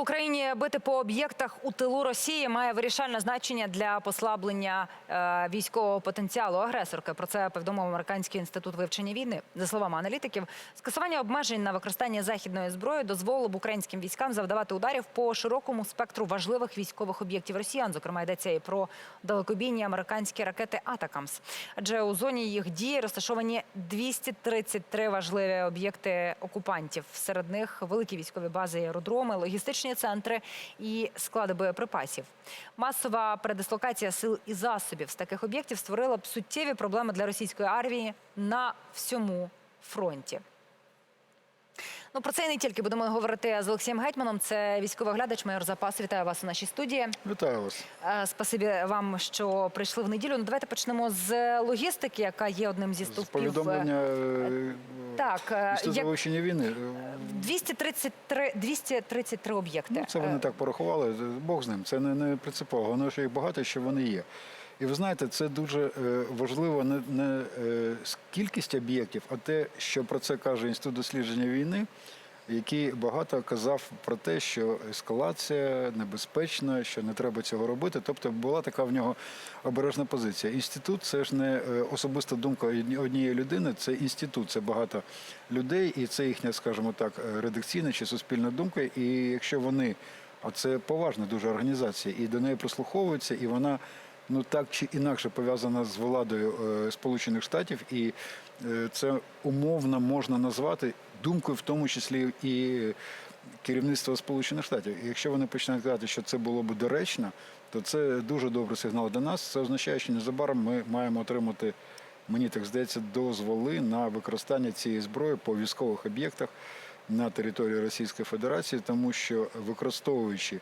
Україні бити по об'єктах у тилу Росії має вирішальне значення для послаблення е, військового потенціалу агресорки. Про це повідомив американський інститут вивчення війни. За словами аналітиків, скасування обмежень на використання західної зброї дозволило б українським військам завдавати ударів по широкому спектру важливих військових об'єктів росіян. Зокрема, йдеться і про далекобійні американські ракети Атакамс. Адже у зоні їх дії розташовані 233 важливі об'єкти окупантів. Серед них великі військові бази, аеродроми, логістичні центри і склади боєприпасів. Масова передислокація сил і засобів з таких об'єктів створила б суттєві проблеми для російської армії на всьому фронті. Ну про це і не тільки будемо говорити з Олексієм Гетьманом. Це військовий оглядач, майор запасу. Вітаю вас у нашій студії. Вітаю вас. Е, Спасибі вам, що прийшли в неділю. Ну, давайте почнемо з логістики, яка є одним зі З стовпів. повідомлення е, Так, е, Інституту як вивчення війни. е, 233, 233 об'єкти. Ну, це вони так порахували. Бог з ним. Це не, не принципово. Головне, що їх багато, що вони є. І ви знаєте, це дуже е, важливо не, не е, кількість об'єктів, а те, що про це каже Інститут дослідження війни, який багато казав про те, що ескалація небезпечна, що не треба цього робити. Тобто була така в нього обережна позиція. Інститут це ж не е, особиста думка однієї людини, це інститут, це багато людей, і це їхня, скажімо так, редакційна чи суспільна думка. І якщо вони, а це поважна дуже організація, і до неї прислуховуються, і вона. Ну так чи інакше пов'язана з владою е, Сполучених Штатів, і е, це умовно можна назвати думкою, в тому числі і керівництва Сполучених Штатів. І якщо вони починають казати, що це було б доречно, то це дуже добрий сигнал для нас. Це означає, що незабаром ми маємо отримати, мені так здається, дозволи на використання цієї зброї по військових об'єктах на території Російської Федерації, тому що використовуючи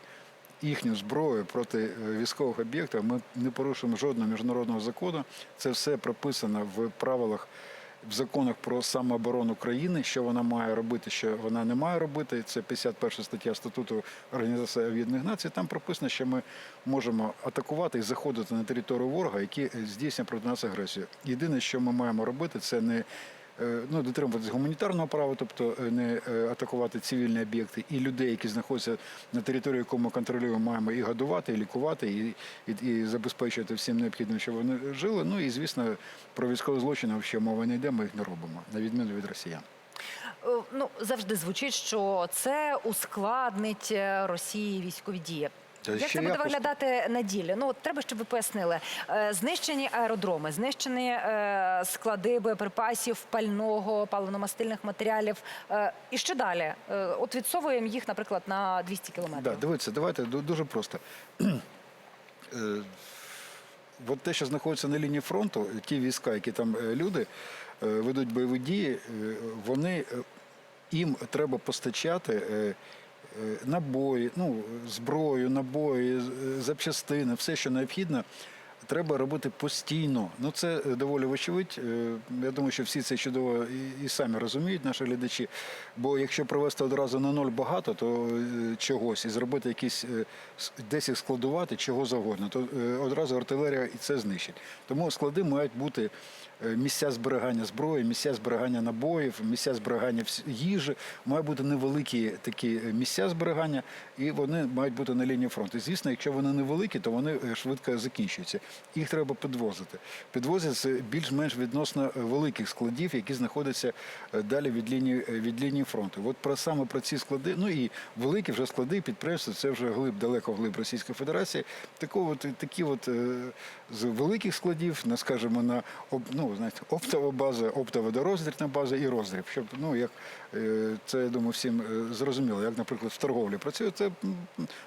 їхню зброю проти е, військових об'єктів, ми не порушуємо жодного міжнародного закону. Це все прописано в правилах. В законах про самооборону країни, що вона має робити, що вона не має робити. Це 51 стаття статуту Організації Об'єднаних Націй. Там прописано, що ми можемо атакувати і заходити на територію ворога, е, здійснює проти нас агресію. Єдине, що ми маємо робити, це не ну, дотримуватися гуманітарного права, тобто е, не е, атакувати цивільні об'єкти і людей, які знаходяться на території, яку ми контролюємо, маємо і годувати, і лікувати, і, і, і забезпечувати всім необхідним, щоб вони жили. Ну і звісно, про військові злочини взагалі мова не йде, ми їх не робимо, на відміну від росіян. е, Ну завжди звучить, що це ускладнить е, Росії військові дії. Як це буде виглядати на ділі? Ну от треба, щоб ви пояснили. Е, Знищені аеродроми, знищені е, склади боєприпасів, пального, паливно-мастильних матеріалів. Е, І що далі? От відсовуємо їх, наприклад, на 200 кілометрів. Да, дивіться, давайте дуже просто. От те, що знаходиться на лінії фронту, ті війська, які там люди ведуть бойові дії, вони їм треба постачати набої, ну, зброю, набої, е, запчастини, все, що необхідно. Треба робити постійно. Ну це е, доволі вочевидь. Е, Я думаю, що всі це чудово і, і самі розуміють, наші глядачі. Бо якщо провести одразу на ноль багато, то е, чогось і зробити якісь е, десь їх складувати, чого завгодно, то е, одразу артилерія і це знищить. Тому склади мають бути е, місця зберігання зброї, місця зберігання набоїв, місця зберігання їжі. Мають бути невеликі такі е, місця зберігання, і вони мають бути на лінії фронту. Звісно, якщо вони невеликі, то вони е, швидко закінчуються. Їх треба підвозити. Підвозять з більш-менш відносно е, великих складів, які знаходяться е, далі від лінії е, від лінії фронту. От про саме про ці склади, ну і великі вже склади, підприємства, це вже глиб, далеко глиб Російської Федерації. Такого от, такі от е, з великих складів, на скажімо, на об- знаєте, оптова база, оптово-дороздрібна база і роздріб. Щоб ну як е, це я думаю, всім е, зрозуміло, як, наприклад, в торговлі працює, це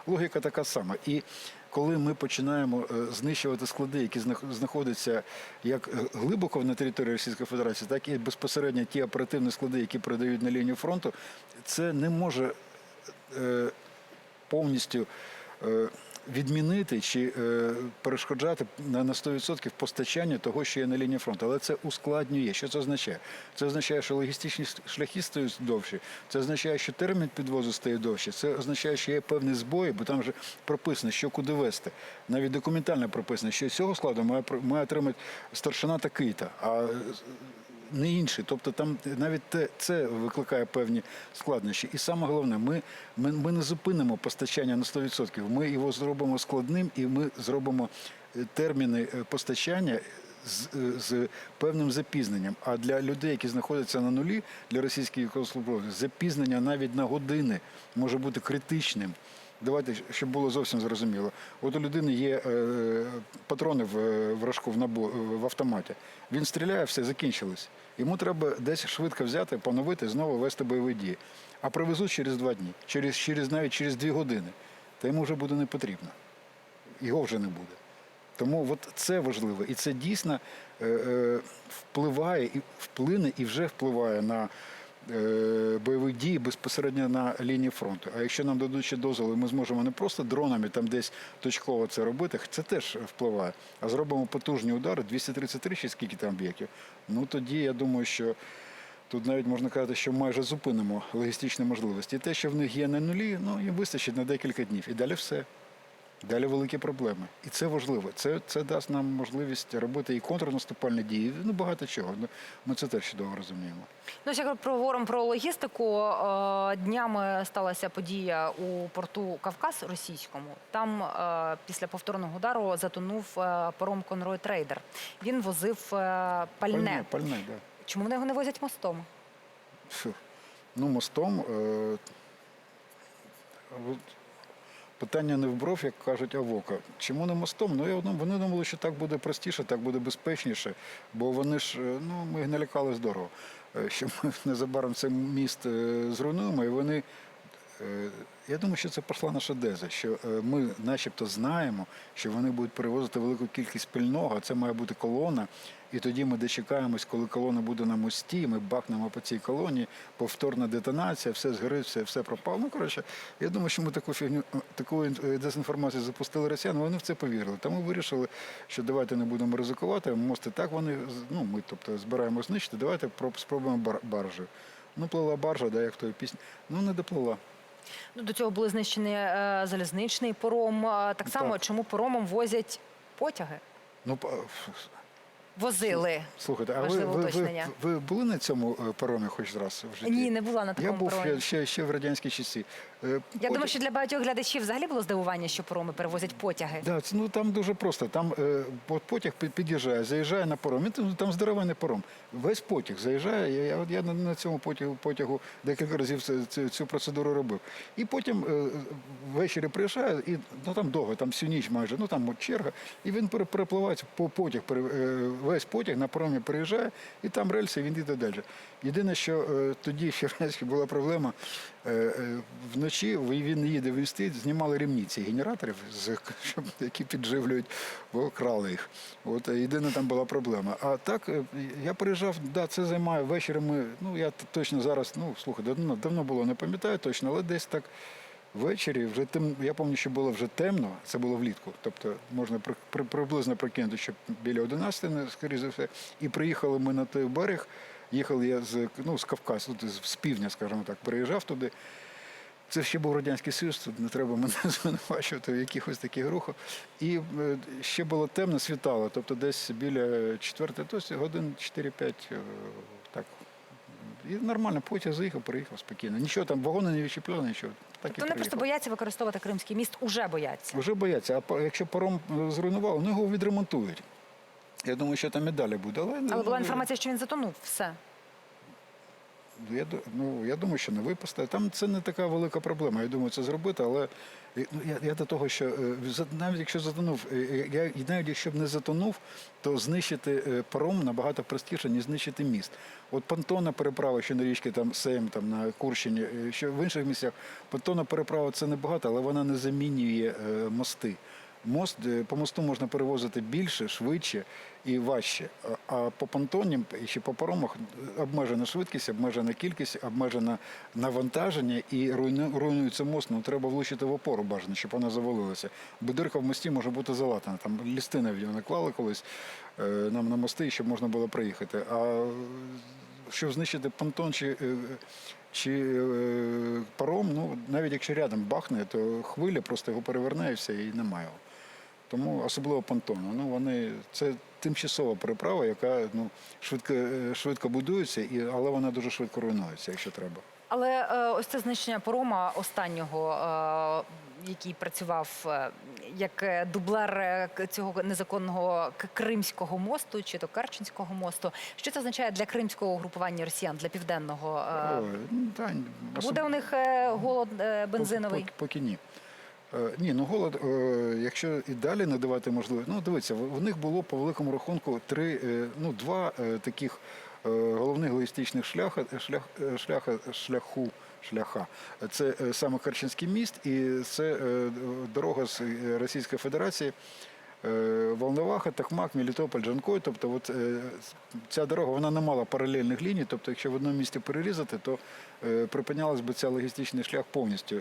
логіка така сама. І коли ми починаємо е, знищувати склади, які знаходяться як глибоко на території Російської Федерації, так і безпосередньо ті оперативні склади, які передають на лінію фронту, це не може повністю відмінити чи е, перешкоджати на, на 100% постачання того, що є на лінії фронту. Але це ускладнює. Що це означає? Це означає, що логістичні шляхи стають довші. Це означає, що термін підвозу стає довше. Це означає, що є певні збої, бо там вже прописано, що куди вести. Навіть документально прописано, що з цього складу має, має отримати старшина такий-то. А е, не інший. Тобто там навіть те, це викликає певні складнощі. І саме головне, ми, ми, ми не зупинимо постачання на 100%. Ми його зробимо складним і ми зробимо е, терміни е, постачання. З, е, з певним запізненням. А для людей, які знаходяться на нулі, для російських військовослужбовців, запізнення навіть на години може бути критичним. Давайте, щоб було зовсім зрозуміло. От у людини є е, патрони в, е, рожку в, набо, в автоматі. Він стріляє, все закінчилось. Йому треба десь швидко взяти, поновити, знову вести бойові дії. А привезуть через два дні, через, через навіть через дві години. Та йому вже буде не потрібно. Його вже не буде. Тому от це важливо. І це дійсно е, е, впливає і вплине і вже впливає на е, бойові дії безпосередньо на лінії фронту. А якщо нам дадуть ще дозволи, ми зможемо не просто дронами там десь точково це робити, це теж впливає. А зробимо потужні удари, 233 чи скільки там об'єктів. Ну тоді я думаю, що. Тут навіть можна казати, що майже зупинимо логістичні можливості. І те, що в них є на нулі, ну їм вистачить на декілька днів. І далі все. Далі великі проблеми. І це важливо. Це, це дасть нам можливість робити і контрнаступальні дії, ну багато чого. Ну, Ми це теж чудово розуміємо. Ну, ще проговоримо про логістику. Е, Днями сталася подія у порту Кавказ російському. Там е, після повторного удару затонув е, паром Конрой Трейдер. Він возив пальне. Пальне, пальне, да. Чому вони його не возять мостом? Ну, мостом. Е, питання не в бров, як кажуть, а в око. Чому не мостом? Ну, я вони думали, що так буде простіше, так буде безпечніше, бо вони ж, е, ну, ми налякали здорово, е, що ми незабаром цей міст е, зруйнуємо, і вони. Я думаю, що це пішла наша деза, що ми начебто знаємо, що вони будуть перевозити велику кількість пильного, а це має бути колона. І тоді ми дочекаємось, коли колона буде на мості, ми бахнемо по цій колоні, повторна детонація, все згорить, все, пропало. Ну, коротше, я думаю, що ми таку фігню, таку е, дезінформацію запустили росіян, вони в це повірили. Тому вирішили, що давайте не будемо ризикувати. Мост і так вони, ну, ми тобто, збираємо знищити, давайте проб- спробуємо бар, баржею. Ну, плила баржа, да, як в той пісні. Ну, не доплила. Ну, До цього були знищені е, залізничний паром. Е, Так само, Так. чому паромом возять потяги? Ну, Возили. слухайте, а ви, ви, ви, ви були на цьому е, паромі хоч раз в житті? Ні, не була на Я такому був паромі. ще, ще, ще в радянські часи. Е, Я потяг- думаю, що для багатьох глядачів взагалі було здивування, що пароми перевозять потяги. Да, це, ну там дуже просто. Там е, потяг під'їжджає, заїжджає на паром. Він там, там здоровенний паром. Весь потяг заїжджає. Я, я, от я на, на цьому потягу, потягу декілька разів цю, цю, процедуру робив. І потім е, ввечері приїжджає, і ну там довго, там всю ніч майже, ну там черга, і він пере- перепливає по потяг, весь потяг на паромі приїжджає, і там рельси, він йде далі. Єдине, що е, тоді в Радянській була проблема. е, е, Вночі він їде він стоїть, знімали ремні ці генераторів, які підживлюють, бо крали їх. От єдина там була проблема. А так я приїжджав, да, це займає ввечері. Ми, ну я точно зараз, ну слухай, давно, давно було, не пам'ятаю точно, але десь так. Ввечері вже тем, я пам'ятаю, що було вже темно, це було влітку. Тобто можна при, при- приблизно прикинути, що біля 11, не, скоріше за все. І приїхали ми на той берег. Їхали я з, ну, з Кавказу, з півдня, скажімо так, приїжджав туди. Це ще був Радянський Союз, тут не треба мене звинувачувати в якихось таких рухах. І е, ще було темно, світало, тобто десь біля 4, тобто годин 4-5, е, так. І нормально, потяг заїхав, приїхав спокійно. Нічого там, вагони не відчіпляли, нічого. Так тобто Вони просто бояться використовувати Кримський міст, уже бояться. Вже бояться, а якщо паром зруйнував, зруйнували, ну його відремонтують. Я думаю, що там і далі буде. Але, Але була інформація, що він затонув. Все. Я, ну, я думаю, що не випасти. Там це не така велика проблема. Я думаю, це зробити, але ну, я, я до того, що е, навіть якщо затонув, е, е, я, навіть якщо б не затонув, то знищити паром набагато простіше, ніж знищити міст. От понтонна переправа, що на річці там Сейм, там на Курщині, що в інших місцях, понтонна переправа це небагато, але вона не замінює мости. Мост по мосту можна перевозити більше, швидше і важче. А- по понтонам і по паромах обмежена швидкість, обмежена кількість, обмежене навантаження і руйнується мост. Ну треба влучити в опору бажано, щоб вона завалилася. Бо дирка в мості може бути залатана. Там лістини в нього наклали колись е, нам на мости, щоб можна було проїхати. А щоб знищити понтон чи, е, чи е, паром, ну навіть якщо рядом бахне, то хвиля просто його переверне і все, і немає. Тому особливо понтони. Ну вони це тимчасова переправа, яка ну швидко, е, швидко будується, і але вона дуже швидко руйнується, якщо треба. Але е, ось це знищення парома останнього, е, який працював е, як дублер цього незаконного Кримського мосту чи то Керченського мосту. Що це означає для кримського угрупування росіян, для південного? е, Ой, ну, та, особ- Буде у них голод е, бензиновий? пок- Поки ні. Е, Ні, ну голод, е, якщо і далі не давати можливість, ну дивіться, в них було по великому рахунку три, е, ну два таких головних логістичних шляха, шлях, шляха, шляху, шляха. Це саме Керченський міст і це дорога з Російської Федерації. Е, Волноваха, Тахмак, Мелітополь, Джанкой. Тобто, от, е, ця дорога вона не мала паралельних ліній. Тобто, якщо в одному місті перерізати, то е, припинялась би ця логістичний шлях повністю.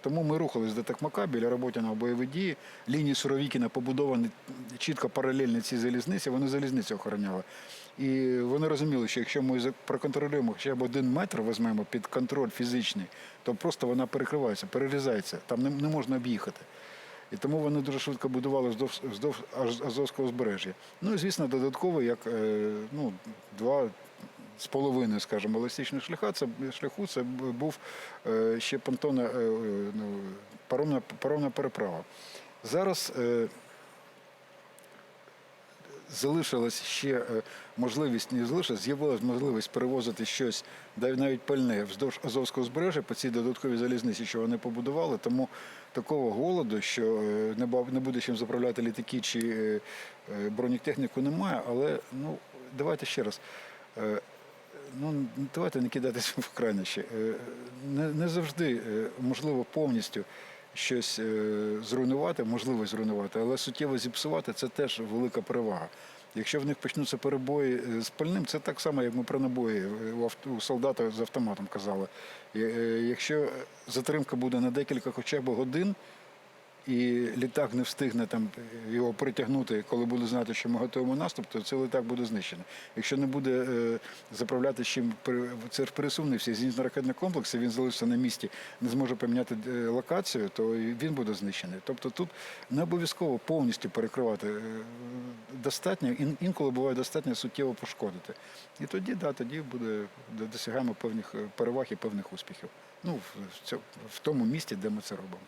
Тому ми рухались до Тахмака біля Роботіного бойові дії. Лінії Суровікіна побудовані чітко паралельно цій залізниці, вони залізницю охороняли. І вони розуміли, що якщо ми проконтролюємо хоча б один метр, візьмемо під контроль фізичний, то просто вона перекривається, перерізається, там не можна об'їхати. І тому вони дуже швидко будували вздовж, вздовж Азовського узбережжя. Ну і звісно, додатково, як е, ну, два з половиною, скажімо, логістичних шляха, це шляху, це був е, ще понтонна е, ну, паромна, паромна переправа. Зараз залишилась ще можливість, не залишилась, з'явилась можливість перевозити щось, навіть пальне вздовж Азовського збережжя по цій додатковій залізниці, що вони побудували. Тому такого голоду, що е, не буде чим заправляти літаки чи е, е, бронетехніку, немає. Але ну давайте ще раз. Ну, давайте не кидатися в крайнощі. Е, Не, не завжди можливо повністю щось зруйнувати, можливо зруйнувати, але суттєво зіпсувати це теж велика перевага. Якщо в них почнуться перебої е, з пальним, це так само, як ми про набої е, у, солдата з автоматом казали. Е, Якщо затримка буде на декілька хоча б годин, і літак не встигне там його притягнути, коли буде знати, що ми готуємо наступ, то цей літак буде знищений. Якщо не буде е, заправляти чим це всі зенітно-ракетний комплекс, він залишиться на місці, не зможе поміняти е, локацію, то він буде знищений. Тобто тут не обов'язково повністю перекривати. Е, Достатньо, ін- інколи буває достатньо суттєво пошкодити. І тоді, да, тоді буде досягаємо певних переваг і певних успіхів. Ну, в тому місті, де ми це робимо.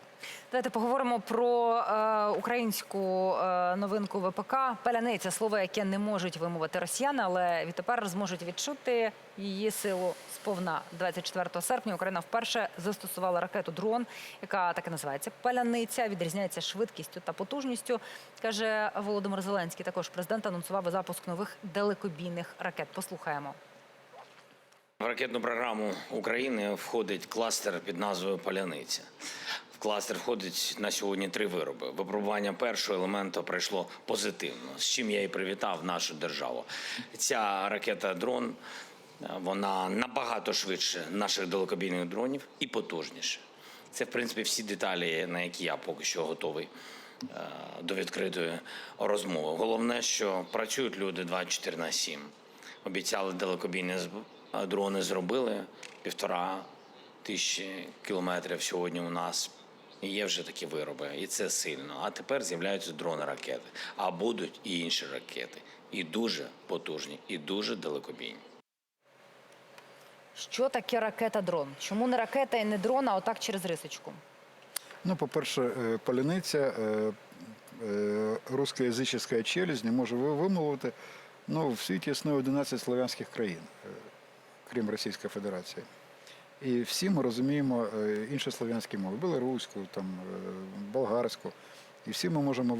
Давайте поговоримо про е, українську е, новинку ВПК Паляниця, слово, яке не можуть вимовити росіяни, але відтепер зможуть відчути її силу сповна. 24 серпня Україна вперше застосувала ракету дрон, яка так і називається Паляниця. Відрізняється швидкістю та потужністю. каже Володимир Зеленський. Також президент анонсував запуск нових далекобійних ракет. Послухаємо. В ракетну програму України входить кластер під назвою Паляниця. В кластер входить на сьогодні три вироби. Випробування першого елементу пройшло позитивно, з чим я і привітав нашу державу. Ця ракета дрон вона набагато швидше наших далекобійних дронів і потужніше. Це, в принципі, всі деталі, на які я поки що готовий е, до відкритої розмови. Головне, що працюють люди 24 на 7. Обіцяли далекобійні зб- дрони, зробили півтора тисячі кілометрів сьогодні у нас. Є вже такі вироби, і це сильно. А тепер з'являються дрони ракети, а будуть і інші ракети, і дуже потужні, і дуже далекобійні. Що таке ракета-дрон? Чому не ракета і не дрон, а отак через рисочку? Ну, по-перше, е, паляниця, е, е, челюсть, не можу ви- вимовити. Ну, в світі існує 11 слов'янських країн, крім Російської Федерації. І всі ми розуміємо е, інші слов'янські мови білоруську, там, е, болгарську. І всі ми можемо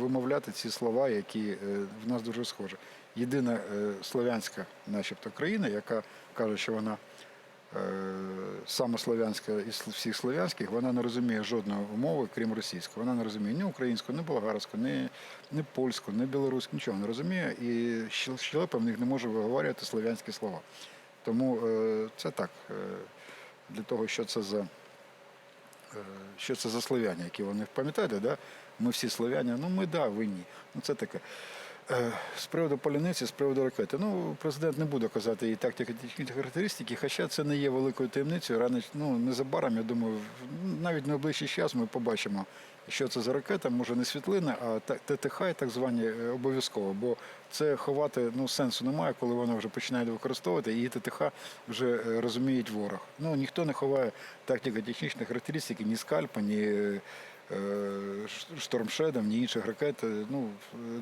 вимовляти ці слова, які е, в нас дуже схожі. Єдина слов'янська, начебто, країна, яка каже, що вона е, саме слов'янська із всіх слов'янських, вона не розуміє жодної мови, крім російської. Вона не розуміє ні українську, ні болгарську, ні, ні польську, ні білоруську, нічого не розуміє. І щелепа в них не може виговорювати слов'янські слова. Тому е, це так, е, для того, що це за. Е, що це за слов'яні, які вони пам'ятаєте, да? ми всі слов'яні, ну ми да, ви ні. Ну це таке. З приводу поляниці, з приводу ракети. Ну, президент не буде казати її тактико-технічні характеристики, хоча це не є великою таємницею. Рано, ну, незабаром, я думаю, навіть найближчий час ми побачимо, що це за ракета, може не світлина, а ТТХ, так звані, е, обов'язково. Бо це ховати ну, сенсу немає, коли вона вже починає використовувати, її ТТХ вже е, розуміють ворог. Ну, ніхто не ховає тактико-технічні характеристики, ні скальпа, ні. е, штормшедом, ні інших ракет. Ну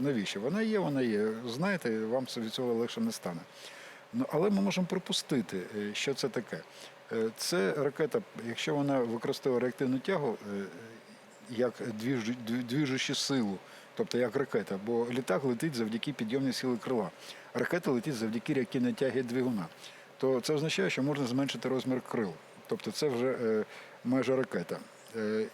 навіщо? Вона є, вона є. Знаєте, вам від цього легше не стане. Ну, але ми можемо припустити, що це таке. Це ракета, якщо вона використовує реактивну тягу як двіжу- двіжучу силу, тобто як ракета, бо літак летить завдяки підйомній сили крила. Ракета летить завдяки реактивній тяги двигуна. То це означає, що можна зменшити розмір крил. Тобто це вже е, майже ракета. Е,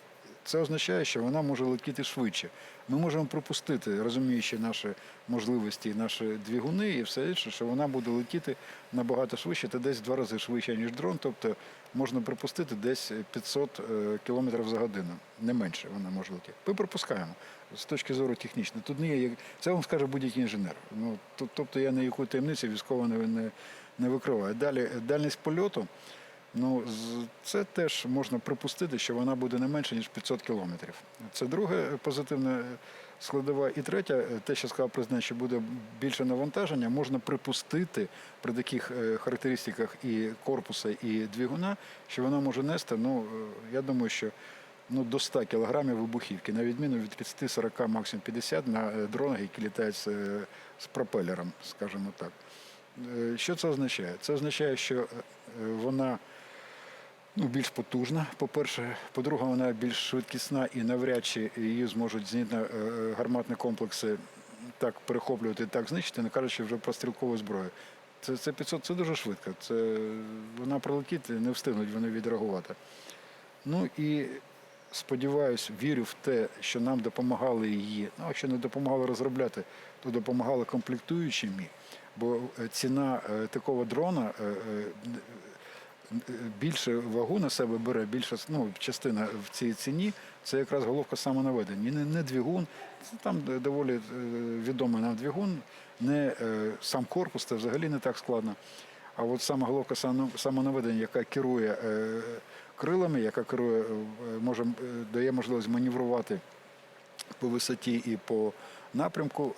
це означає, що вона може летіти швидше. Ми можемо пропустити, розуміючи наші можливості, наші двигуни і все інше, що вона буде летіти набагато швидше, та десь в два рази швидше, ніж дрон. Тобто можна припустити десь 500 е, кілометрів за годину. Не менше вона може летіти. Ми припускаємо з точки зору технічної. Тут не є це вам скаже будь-який інженер. Ну тобто я ніяку таємницю військово не, не, не викриваю. Далі дальність польоту. Ну, це теж можна припустити, що вона буде не менше, ніж 500 кілометрів. Це друге позитивне складова. І третє, е, те, що сказав президент, що буде більше навантаження, можна припустити при таких е, характеристиках і корпуса, і двигуна, що вона може нести, ну, е, я думаю, що ну, до 100 кілограмів вибухівки, на відміну від 30-40, максимум 50 на е, дронах, які літають з, е, з пропелером, скажімо так. Е, Що це означає? Це означає, що е, вона ну, більш потужна. По-перше, по-друге, вона більш швидкісна і навряд чи її зможуть зенітно-гарматні комплекси так перехоплювати, так знищити, не кажучи вже про стрілкову зброю. Це, це 500, це дуже швидко. Це, вона прилетить, не встигнуть вони відреагувати. Ну і сподіваюся, вірю в те, що нам допомагали її. Ну, якщо не допомагали розробляти, то допомагали комплектуючими. Бо е, ціна е, такого дрона е, е, більше вагу на себе бере, більша ну, частина в цій ціні це якраз головка самонаведення. Не, не двигун, це там доволі е, відомий нам двигун, не е, сам корпус, це взагалі не так складно. А от сама головка самонаведення, яка керує е, крилами, яка керує, може, дає можливість маневрувати по висоті і по напрямку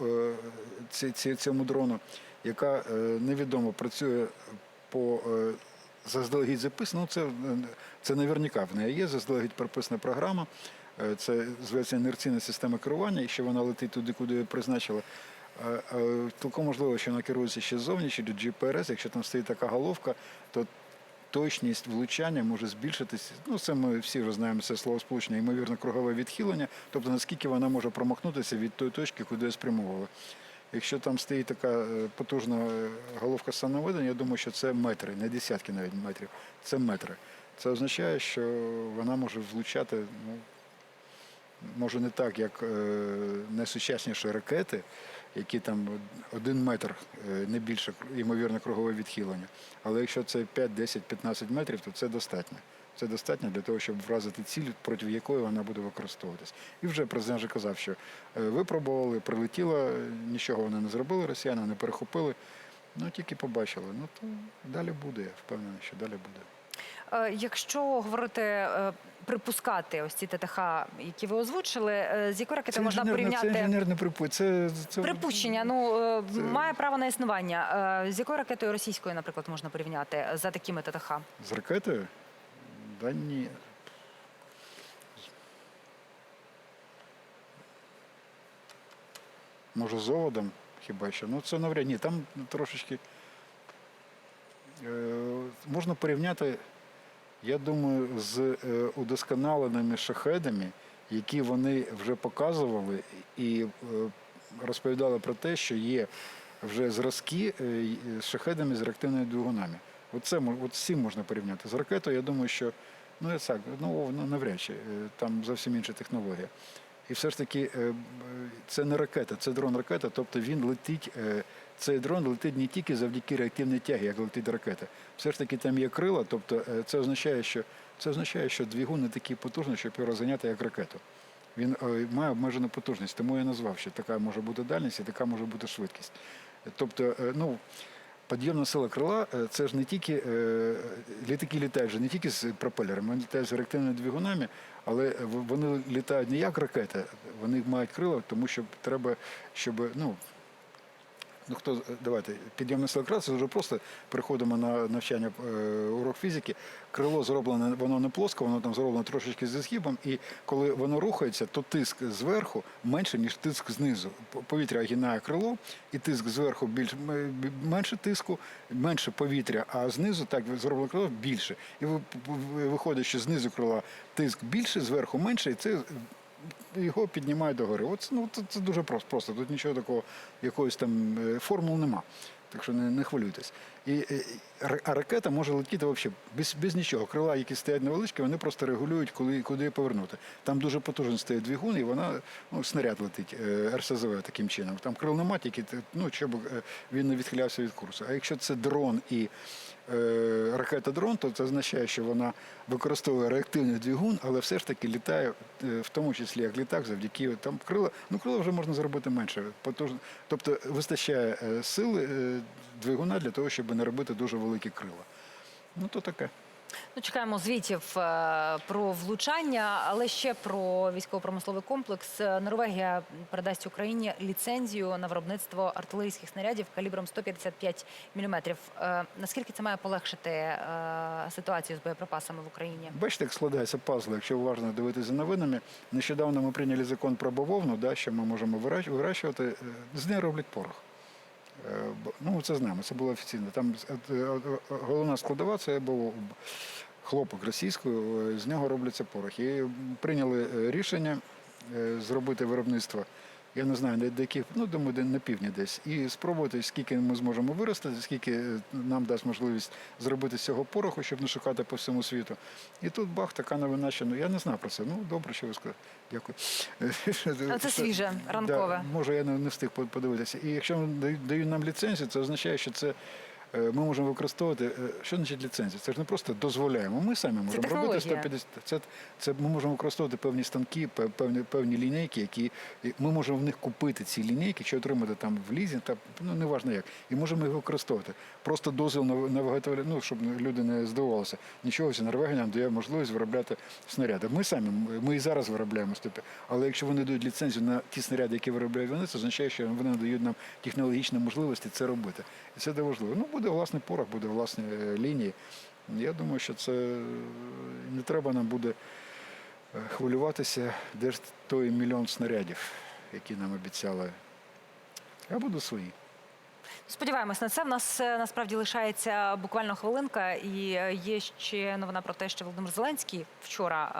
цьому дрону, яка невідомо працює по заздалегідь записано. Ну, це, це наверняка в неї є заздалегідь прописана програма. Е, Це зветься інерційна система керування, і що вона летить туди, куди її призначили. Е, е, Цілком можливо, що вона керується ще ззовні, чи до GPRS. Якщо там стоїть така головка, то точність влучання може збільшитись. Ну, це ми всі вже знаємо це слово сполучення, ймовірно, кругове відхилення, тобто наскільки вона може промахнутися від тої точки, куди я спрямовувала. Якщо там стоїть така е, потужна е, головка самонаведення, я думаю, що це метри, не десятки навіть метрів, це метри. Це означає, що вона може влучати, ну, може не так, як е, найсучасніші ракети, які там один метр, не більше, ймовірно, кругове відхилення. Але якщо це 5, 10, 15 метрів, то це достатньо. Це достатньо для того, щоб вразити ціль, проти якої вона буде використовуватись. І вже президент вже казав, що е, випробували, прилетіло, нічого вони не зробили, росіяни не перехопили. Ну тільки побачили. Ну то далі буде, я впевнений, що далі буде. Е, Якщо говорити, е, припускати ось ці ТТХ, які ви озвучили, з якою ракетою можна порівняти? Це інженерне припу... це, це Припущення, ну е, має право на існування. З якою ракетою російською, наприклад, можна порівняти за такими ТТХ? З ракетою? Да ні. Може, з оводом хіба що. Ну, це навряд ні, там трошечки е, можна порівняти, я думаю, з е, удосконаленими шахедами, які вони вже показували і е, розповідали про те, що є вже зразки е, з шахедами з реактивними двигунами. От це от з цим можна порівняти. З ракетою, я думаю, що ну я так, ну ну, навряд чи е, там зовсім інша технологія. І все ж таки, е, це не ракета, це дрон-ракета, тобто він летить. е, Цей дрон летить не тільки завдяки реактивній тягі, як летить ракета. Все ж таки там є крила, тобто е, це означає, що це означає, що двигун не такий потужний, щоб його розганяти як ракету. Він е, має обмежену потужність, тому я назвав, що така може бути дальність і така може бути швидкість. Тобто, е, ну, підйомна сила крила е, це ж не тільки е, літаки літають же не тільки з пропелерами, вони літають з реактивними двигунами, але вони літають не як ракета, вони мають крила, тому що треба, щоб ну. Ну, хто давайте підйомна сила крила, це дуже просто. Приходимо на навчання е, урок фізики. Крило зроблене, воно не плоско, воно там зроблено трошечки зі згибом, і коли воно рухається, то тиск зверху менше, ніж тиск знизу. Повітря гинає крило, і тиск зверху більш менше тиску, менше повітря, а знизу так зроблено крило більше. І ви- ви- виходить, що знизу крила тиск більше, зверху менше, і це його піднімають догори. От ну це, це дуже просто. просто. Тут нічого такого, якоїсь там е, формул нема. Так що не, не хвилюйтесь. І, е, ракета може летіти взагалі без, без нічого. Крила, які стоять невеличкі, вони просто регулюють, коли, куди повернути. Там дуже потужний стоїть двигун, і вона ну, снаряд летить е, РСЗВ таким чином. Там крил нема, тільки ну, щоб е, він не відхилявся від курсу. А якщо це дрон і е, ракета-дрон, то це означає, що вона використовує реактивний двигун, але все ж таки літає, е, в тому числі як літак, завдяки там крила. Ну, крила вже можна зробити менше. Потужно. Тобто вистачає е, сили е, двигуна для того, щоб не робити дуже великі крила. Ну, то таке. Ну, чекаємо звітів е, про влучання, але ще про військово-промисловий комплекс. Е, Норвегія передасть Україні ліцензію на виробництво артилерійських снарядів калібром 155 мм. Е, Наскільки це має полегшити ситуацію з боєприпасами в Україні? Бачите, як складається пазл, якщо уважно дивитися новинами. Нещодавно ми прийняли закон про бавовну, да, що ми можемо вирощувати. З неї роблять порох. Е, Ну, це з нами, це було офіційно. Там е, е, головна складова це був хлопок російською, з нього робляться порох. І прийняли рішення зробити виробництво. Я не знаю, де яких, ну думаю, де на півдні десь. І спробувати, скільки ми зможемо виростити, скільки е, нам дасть можливість зробити з цього пороху, щоб не шукати по всьому світу. І тут бах, така новина, що ну я не знав про це. Ну добре, що ви сказали. Дякую. А це свіже, ранкове. Да, може, я не, встиг подивитися. І якщо дають нам ліцензію, це означає, що це. Е, Ми можемо використовувати. е, Що значить ліцензія? Це ж не просто дозволяємо. Ми самі можемо робити технологія. 150. Це, це ми можемо використовувати певні станки, певні, певні лінійки, які ми можемо в них купити ці лінійки, чи отримати там в лізі, та ну неважно як. І можемо їх використовувати. Просто дозвіл на, на виготовлення, ну щоб люди не здивувалися. Нічого Норвегія нам дає можливість виробляти снаряди. Ми самі, ми і зараз виробляємо ступи. Але якщо вони дають ліцензію на ті снаряди, які виробляють вони, це означає, що вони надають нам технологічні можливості це робити. Це дуже важливо. Ну, буде власний порох, буде власні е, лінії. Я думаю, що це е, не треба нам буде е, хвилюватися, де ж той мільйон снарядів, які нам обіцяли. Я буду свої. Сподіваємось на це. В нас насправді лишається буквально хвилинка, і є ще новина про те, що Володимир Зеленський вчора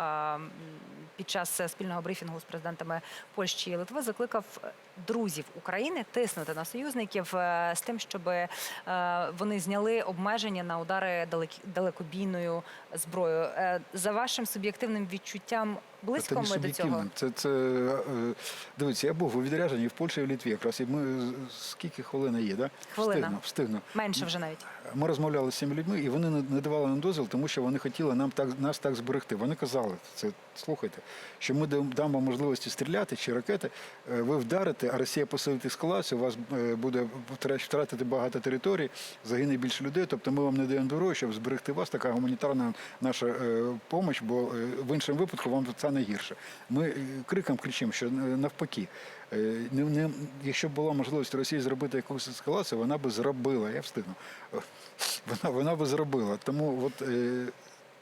під час спільного брифінгу з президентами Польщі і Литви закликав е, друзів України тиснути на союзників е, з тим, щоб е, вони зняли обмеження на удари далекобійною зброєю. За вашим суб'єктивним відчуттям, близько Це не ми до цього? Це, це, е, дивіться, я був у відрядженні в Польщі і в Літві. Якраз і ми скільки хвилин є, да? Хвилина. Встигну, встигну. Менше вже навіть. Ми розмовляли з цими людьми, і вони не давали нам дозвіл, тому що вони хотіли нам так нас так зберегти. Вони казали, це слухайте, що ми дам- дамо можливості стріляти чи ракети. е, Ви вдарите, а Росія посилить ескалацію, у вас е, буде втратити багато територій, загине більше людей. Тобто ми вам не даємо зброю, щоб зберегти вас. Така гуманітарна наша допомога, бо в іншому випадку вам стане гірше. Ми е, криком кричимо, що е, навпаки. Е, Не, не, якщо була можливість Росії зробити якусь ескалацію, вона би зробила. Я встигну. Вона, вона би зробила. Тому от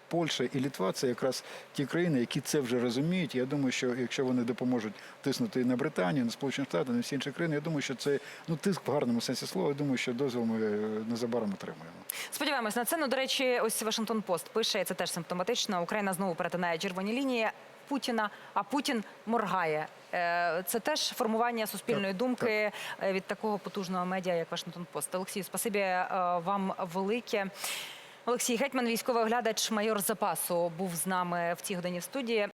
Польща і Літва це якраз ті країни, які це вже розуміють. Я думаю, що якщо вони допоможуть тиснути на Британію, на Сполучені Штати, на всі інші країни, я думаю, що це ну тиск в гарному сенсі слова. Я думаю, що дозвіл ми незабаром отримаємо. Сподіваємось на це. Ну, до речі, ось Вашингтон Пост пише, і це теж симптоматично. Україна знову перетинає червоні лінії. Путіна, а Путін моргає. Е, Це теж формування суспільної думки так. від такого потужного медіа, як Вашингтон Пост. Олексію, спасибі е, вам велике. Олексій Гетьман, військовий оглядач, майор запасу, був з нами в цій годині в студії.